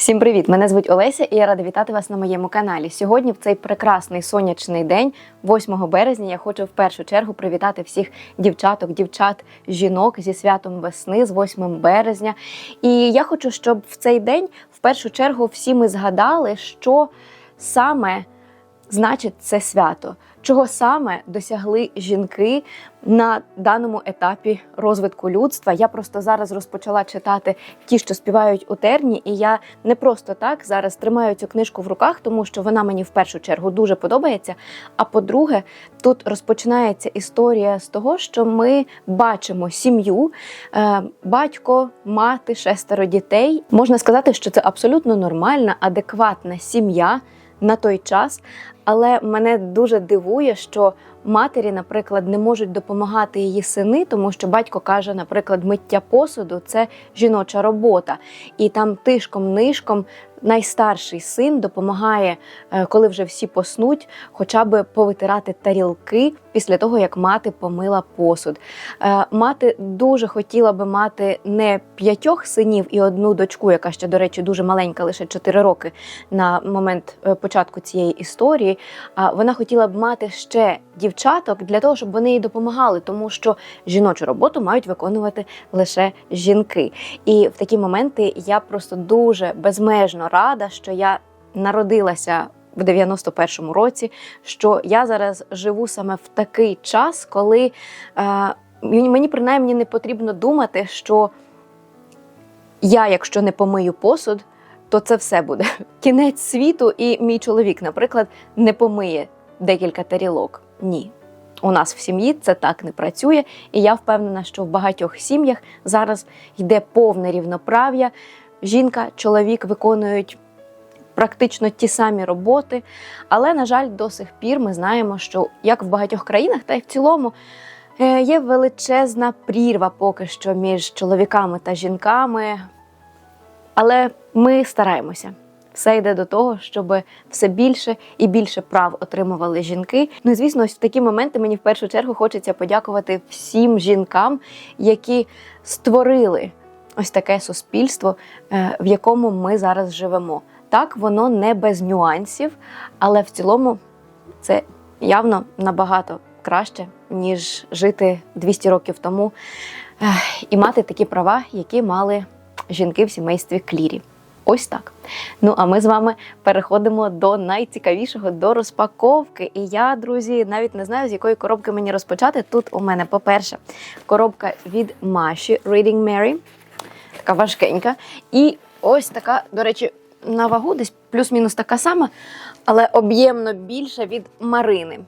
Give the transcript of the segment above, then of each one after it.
Всім привіт! Мене звуть Олеся, і я рада вітати вас на моєму каналі. Сьогодні, в цей прекрасний сонячний день, 8 березня, я хочу в першу чергу привітати всіх дівчаток, дівчат, жінок зі святом весни, з 8 березня. І я хочу, щоб в цей день в першу чергу всі ми згадали, що саме значить це свято, чого саме досягли жінки на даному етапі розвитку людства. Я просто зараз розпочала читати ті, що співають у терні, і я не просто так зараз тримаю цю книжку в руках, тому що вона мені в першу чергу дуже подобається. А по-друге, тут розпочинається історія з того, що ми бачимо сім'ю, е, батько, мати, шестеро дітей. Можна сказати, що це абсолютно нормальна, адекватна сім'я на той час. Але мене дуже дивує, що матері, наприклад, не можуть допомагати її сини, тому що батько каже, наприклад, миття посуду це жіноча робота. І там тишком-нишком найстарший син допомагає, е, коли вже всі поснуть, хоча б повитирати тарілки після того, як мати помила посуд. Е, Мати дуже хотіла би мати не п'ятьох синів і одну дочку, яка ще, до речі, дуже маленька, лише 4 роки на момент е, початку цієї історії. А вона хотіла б мати ще дівчаток для того, щоб вони їй допомагали, тому що жіночу роботу мають виконувати лише жінки. І в такі моменти я просто дуже безмежно рада, що я народилася. В 91-му році, що я зараз живу саме в такий час, коли е, мені принаймні не потрібно думати, що я, якщо не помию посуд, то це все буде кінець світу, і мій чоловік, наприклад, не помиє декілька тарілок. Ні. У нас в сім'ї це так не працює, і я впевнена, що в багатьох сім'ях зараз йде повне рівноправ'я. Жінка, чоловік виконують практично ті самі роботи. Але, на жаль, до сих пір ми знаємо, що як в багатьох країнах, та й в цілому е, є величезна прірва поки що між чоловіками та жінками. Але ми стараємося. Все йде до того, щоб все більше і більше прав отримували жінки. Ну звісно, ось в такі моменти мені в першу чергу хочеться подякувати всім жінкам, які створили ось таке суспільство, е, в якому ми зараз живемо. Так, воно не без нюансів, але в цілому це явно набагато краще, ніж жити 200 років тому е, і мати такі права, які мали жінки в сімействі Клірі. Ось так. Ну а ми з вами переходимо до найцікавішого до розпаковки. І я, друзі, навіть не знаю, з якої коробки мені розпочати. Тут у мене, по-перше, коробка від Маші Reading Mary, така важкенька. І ось така, до речі, на вагу десь плюс-мінус така сама, але об'ємно більша від Марини.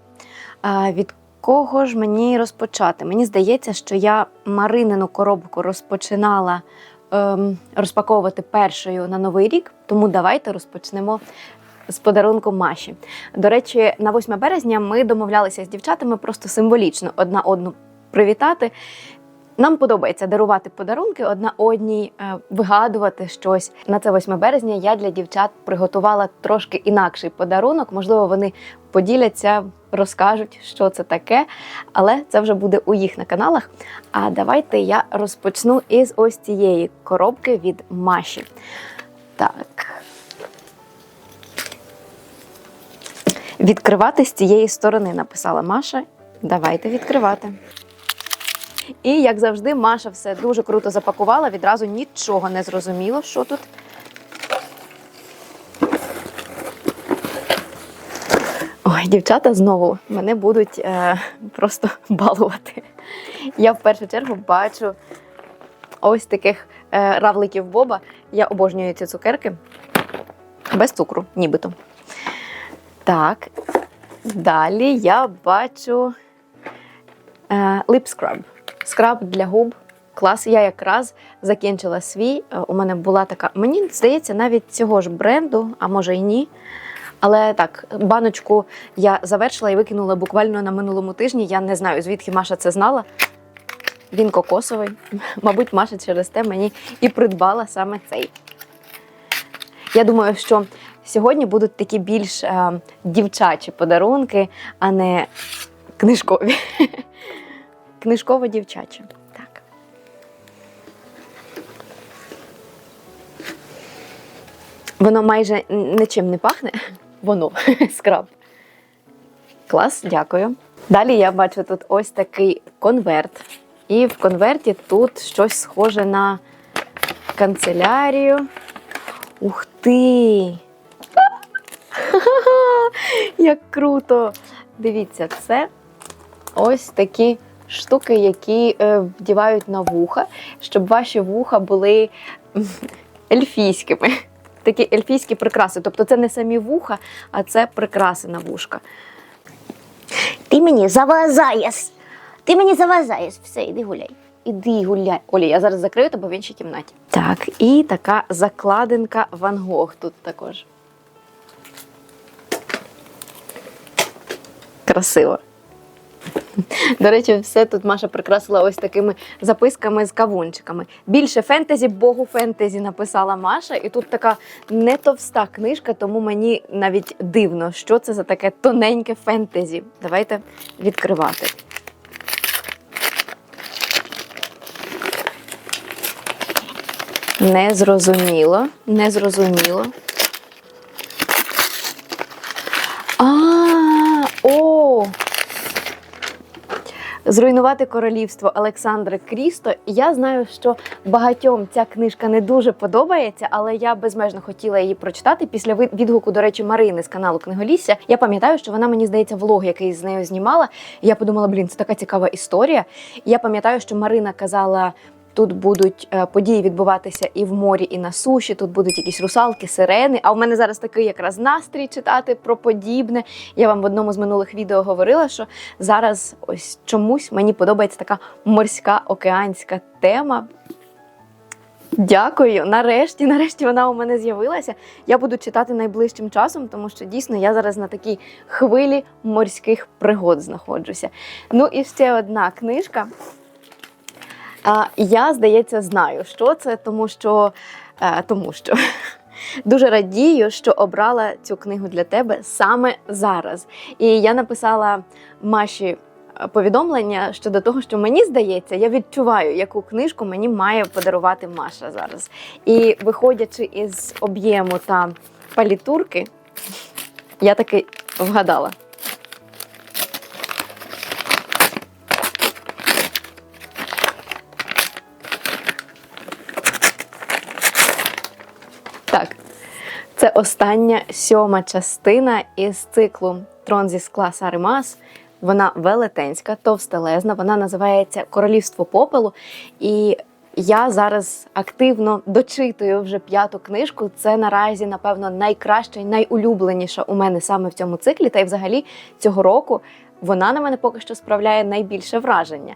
А від кого ж мені розпочати? Мені здається, що я Маринину коробку розпочинала ем, розпаковувати першою на новий рік, тому давайте розпочнемо. З подарунку Маші. До речі, на 8 березня ми домовлялися з дівчатами просто символічно одна одну привітати. Нам подобається дарувати подарунки одна одній, е, вигадувати щось. На це 8 березня я для дівчат приготувала трошки інакший подарунок. Можливо, вони поділяться, розкажуть, що це таке, але це вже буде у їх на каналах. А давайте я розпочну із ось цієї коробки від Маші. Так. Відкривати з цієї сторони, написала Маша. Давайте відкривати. І, як завжди, Маша все дуже круто запакувала, відразу нічого не зрозуміло, що тут. Ой, дівчата знову мене будуть е, просто балувати. Я в першу чергу бачу ось таких е, равликів Боба. Я обожнюю ці цукерки без цукру, нібито. Так, далі я бачу е, scrub. Скраб для губ. Клас. Я якраз закінчила свій. Е, У мене була така, мені здається, навіть цього ж бренду, а може й ні. Але так, баночку я завершила і викинула буквально на минулому тижні. Я не знаю, звідки Маша це знала. Він кокосовий. Мабуть, Маша через те мені і придбала саме цей. Я думаю, що сьогодні будуть такі більш е, дівчачі подарунки, а не книжкові. Книжково дівчаче. Так. Воно майже нічим не пахне. Воно скраб. Клас, дякую. Далі я бачу тут ось такий конверт. І в конверті тут щось схоже на канцелярію. Ух ти! Як круто! Дивіться, це ось такі штуки, які е, вдівають на вуха, щоб ваші вуха були ельфійськими. Такі ельфійські прикраси. Тобто це не самі вуха, а це прикраси на вушка. Ти мені завазаєш. Ти мені завазаєш. Все, іди гуляй. Іди гуляй. Оля, я зараз закрию тебе в іншій кімнаті. Так, і така закладинка Ван Гог тут також. Красиво. До речі, все тут Маша прикрасила ось такими записками з кавунчиками. Більше фентезі, богу фентезі написала Маша, і тут така не товста книжка, тому мені навіть дивно, що це за таке тоненьке фентезі. Давайте відкривати. Незрозуміло, незрозуміло. А, о! Зруйнувати королівство Олександра Крісто. Я знаю, що багатьом ця книжка не дуже подобається, але я безмежно хотіла її прочитати після від- відгуку, до речі, Марини з каналу Книголісся. Я пам'ятаю, що вона мені здається влог, який з нею знімала. Я подумала, блін, це така цікава історія. Я пам'ятаю, що Марина казала. Тут будуть е, події відбуватися і в морі, і на суші. Тут будуть якісь русалки, сирени. А в мене зараз такий якраз настрій читати про подібне. Я вам в одному з минулих відео говорила, що зараз ось чомусь мені подобається така морська океанська тема. Дякую. Нарешті, нарешті вона у мене з'явилася. Я буду читати найближчим часом, тому що дійсно я зараз на такій хвилі морських пригод знаходжуся. Ну і ще одна книжка. А, я, здається, знаю, що це, тому що, е, тому що дуже радію, що обрала цю книгу для тебе саме зараз. І я написала Маші е, повідомлення щодо того, що мені здається, я відчуваю, яку книжку мені має подарувати Маша зараз. І виходячи із об'єму та палітурки, я таки вгадала. Це остання сьома частина із циклу Трон зі скла Саримас. Вона велетенська, товстелезна. Вона називається Королівство попелу. І я зараз активно дочитую вже п'яту книжку. Це наразі, напевно, найкраща і найулюбленіша у мене саме в цьому циклі. Та й взагалі цього року вона на мене поки що справляє найбільше враження.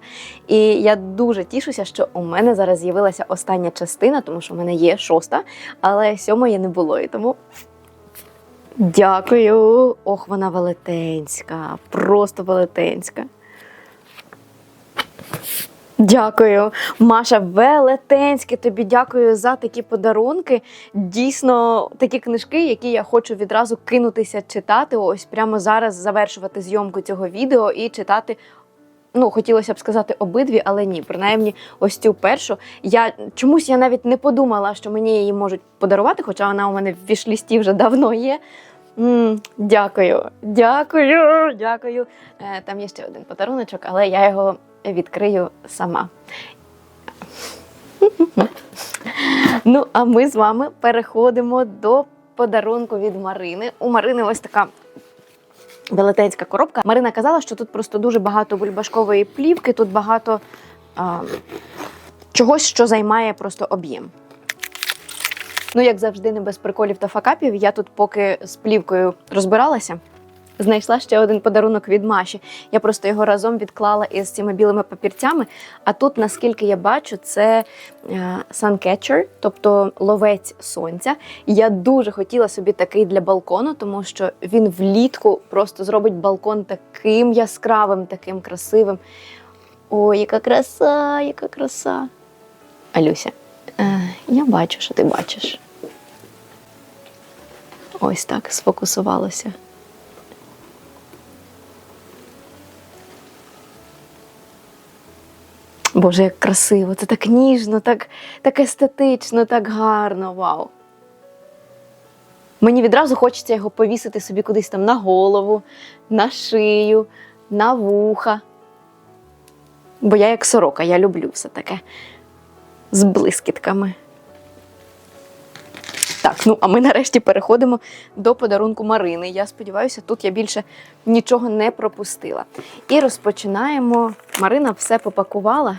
І я дуже тішуся, що у мене зараз з'явилася остання частина, тому що в мене є шоста, але сьомої не було. І тому дякую. Ох, вона велетенська, просто велетенська. Дякую, Маша. Велетенське тобі дякую за такі подарунки. Дійсно, такі книжки, які я хочу відразу кинутися читати. Ось прямо зараз завершувати зйомку цього відео і читати. Ну, хотілося б сказати обидві, але ні. Принаймні, ось цю першу. Я чомусь я навіть не подумала, що мені її можуть подарувати, хоча вона у мене в вішлісті вже давно є. м дякую, дякую, дякую. Е, там є ще один подаруночок, але я його відкрию сама. ну, а ми з вами переходимо до подарунку від Марини. У Марини ось така велетенська коробка. Марина казала, що тут просто дуже багато бульбашкової плівки, тут багато а, чогось, що займає просто об'єм. Ну, як завжди, не без приколів та факапів. Я тут, поки з плівкою розбиралася, знайшла ще один подарунок від Маші. Я просто його разом відклала із цими білими папірцями. А тут, наскільки я бачу, це е, Suncatcher, тобто ловець сонця. Я дуже хотіла собі такий для балкону, тому що він влітку просто зробить балкон таким яскравим, таким красивим. Ой, яка краса, яка краса. Алюся, е, я бачу, що ти бачиш. Ось так сфокусувалося. Боже, як красиво, це так ніжно, так, так естетично, так гарно. Вау. Мені відразу хочеться його повісити собі кудись там на голову, на шию, на вуха. Бо я як сорока, я люблю все таке з блискітками. Ну а ми нарешті переходимо до подарунку Марини. Я сподіваюся, тут я більше нічого не пропустила. І розпочинаємо. Марина все попакувала.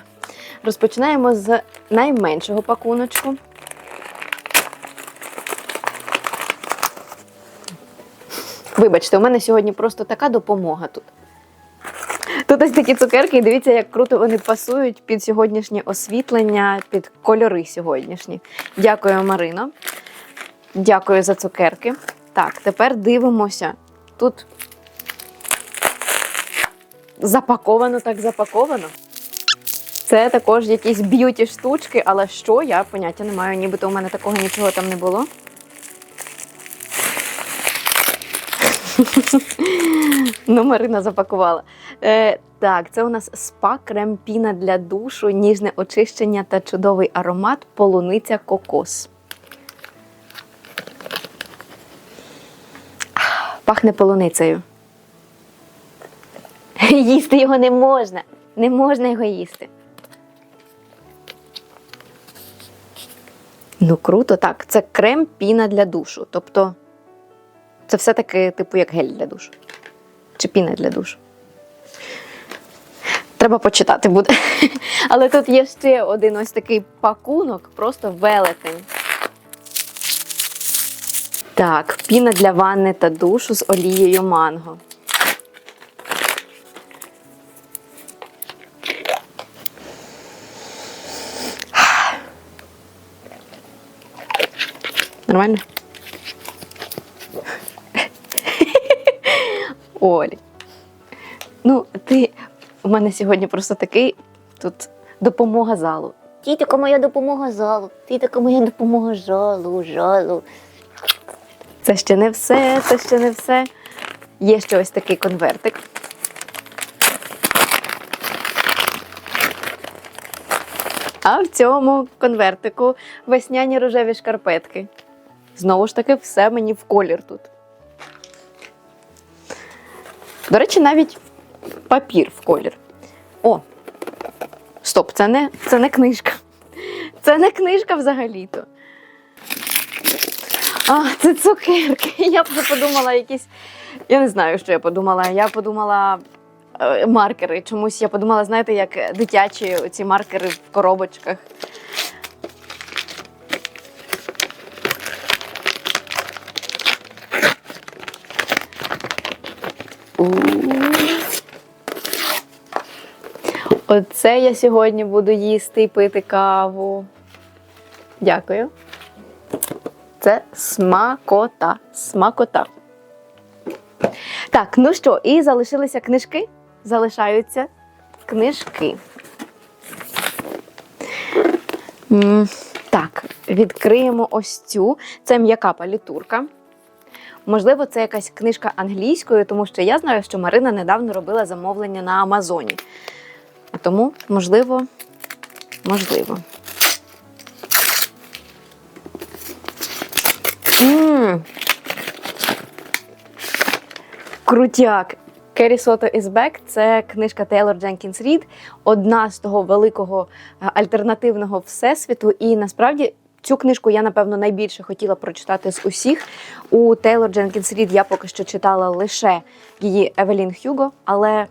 Розпочинаємо з найменшого пакуночку. Вибачте, у мене сьогодні просто така допомога тут. Тут ось такі цукерки, і дивіться, як круто вони пасують під сьогоднішнє освітлення, під кольори сьогоднішні. Дякую, Марино. Дякую за цукерки. Так, тепер дивимося. Тут запаковано, так запаковано. Це також якісь б'юті штучки, але що, я поняття не маю, нібито у мене такого нічого там не було. Ну, Марина запакувала. Е, так, це у нас спа крем піна для душу, ніжне очищення та чудовий аромат полуниця кокос. Пахне полуницею. Їсти його не можна. Не можна його їсти. Ну, круто, так. Це крем піна для душу. Тобто, це все-таки, типу, як гель для душу. Чи піна для душу. Треба почитати буде. Але тут є ще один ось такий пакунок, просто велетень. Так, піна для ванни та душу з олією манго. Нормально? Оль. Ну, ти у мене сьогодні просто такий тут допомога залу. Ти моя допомога залу. Ти моя допомога жалу, жалу. Це ще не все, це ще не все. Є ще ось такий конвертик. А в цьому конвертику весняні рожеві шкарпетки. Знову ж таки, все мені в колір тут. До речі, навіть папір в колір. О! Стоп, це не, це не книжка. Це не книжка взагалі-то. А, це цукерки. Я вже подумала якісь. Я не знаю, що я подумала. Я подумала е, маркери. Чомусь я подумала, знаєте, як дитячі ці маркери в коробочках. Оце я сьогодні буду їсти і пити каву. Дякую. Це смакота. Смакота. Так, ну що, і залишилися книжки? Залишаються книжки. Так, відкриємо ось цю. Це м'яка палітурка. Можливо, це якась книжка англійською, тому що я знаю, що Марина недавно робила замовлення на Амазоні. Тому, можливо, можливо. Крутяк. Керрі Сото is back – це книжка Тейлор Дженкінс Рід, одна з того великого е, альтернативного всесвіту. І насправді цю книжку я, напевно, найбільше хотіла прочитати з усіх. У Тейлор Дженкінс Рід я поки що читала лише її Евелін Х'юго, але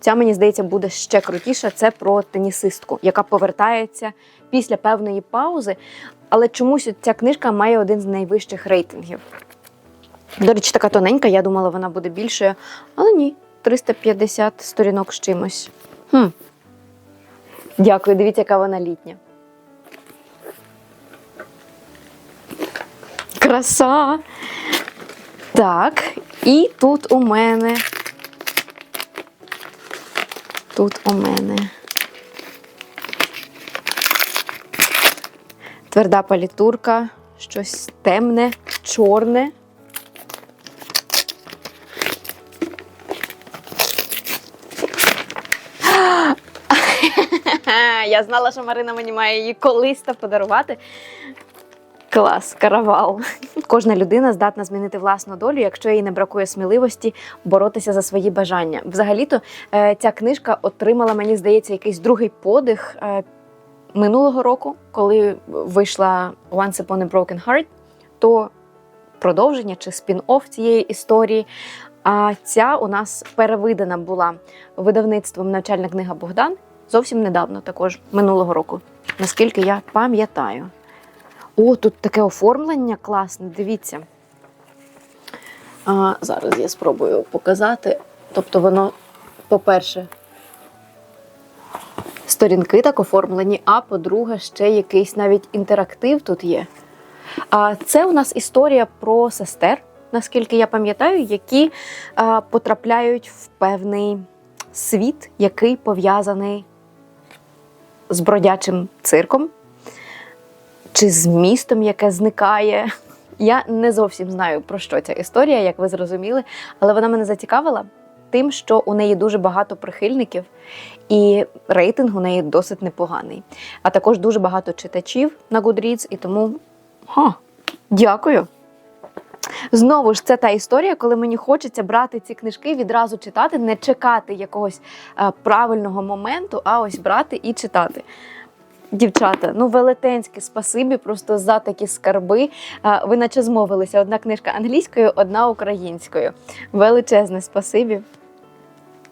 ця, мені здається, буде ще крутіша. Це про тенісистку, яка повертається після певної паузи. Але чомусь ця книжка має один з найвищих рейтингів. До речі, така тоненька, я думала, вона буде більшою, але ні, 350 сторінок з чимось. Хм. Дякую, дивіться, яка вона літня. Краса. Так, і тут у мене. Тут у мене. Тверда палітурка, щось темне, чорне. Я знала, що Марина мені має її колись та подарувати. Клас, каравал. Кожна людина здатна змінити власну долю, якщо їй не бракує сміливості боротися за свої бажання. Взагалі-то е, ця книжка отримала, мені здається, якийсь другий подих е, минулого року, коли вийшла Once Upon a Broken Heart, то продовження чи спін-офф цієї історії. А ця у нас перевидана була видавництвом навчальна книга Богдан зовсім недавно, також минулого року, наскільки я пам'ятаю. О, тут таке оформлення класне, дивіться. А, зараз я спробую показати. Тобто, воно, по-перше, сторінки так оформлені, а по-друге, ще якийсь навіть інтерактив тут є. А це у нас історія про сестер, наскільки я пам'ятаю, які а, потрапляють в певний світ, який пов'язаний з бродячим цирком чи з містом, яке зникає. Я не зовсім знаю про що ця історія, як ви зрозуміли, але вона мене зацікавила тим, що у неї дуже багато прихильників, і рейтинг у неї досить непоганий. А також дуже багато читачів на Goodreads, і тому ха, дякую. Знову ж це та історія, коли мені хочеться брати ці книжки, відразу читати, не чекати якогось е, правильного моменту, а ось брати і читати. Дівчата, ну велетенське спасибі просто за такі скарби. Ви наче змовилися. Одна книжка англійською, одна українською. Величезне спасибі.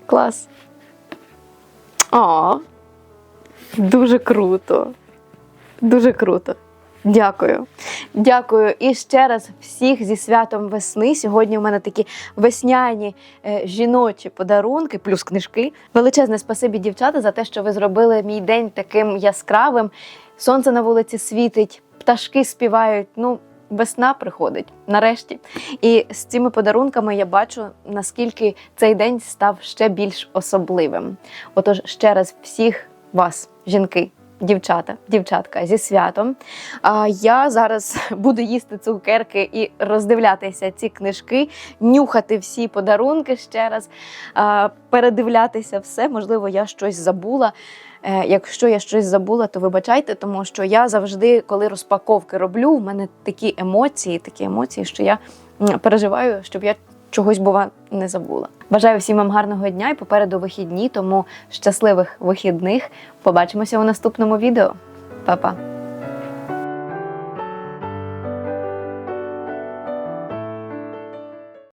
Клас. О, дуже круто. Дуже круто. Дякую. Дякую. І ще раз всіх зі святом весни. Сьогодні у мене такі весняні е, жіночі подарунки, плюс книжки. Величезне спасибі, дівчата, за те, що ви зробили мій день таким яскравим. Сонце на вулиці світить, пташки співають. Ну, весна приходить нарешті. І з цими подарунками я бачу, наскільки цей день став ще більш особливим. Отож, ще раз всіх вас, жінки. Дівчата, дівчатка, зі святом. А я зараз буду їсти цукерки і роздивлятися ці книжки, нюхати всі подарунки ще раз, передивлятися все. Можливо, я щось забула. Е, Якщо я щось забула, то вибачайте, тому що я завжди, коли розпаковки роблю, у мене такі емоції, такі емоції, що я переживаю, щоб я чогось бува не забула. Бажаю всім вам гарного дня і попереду вихідні, тому щасливих вихідних. Побачимося у наступному відео. Па-па!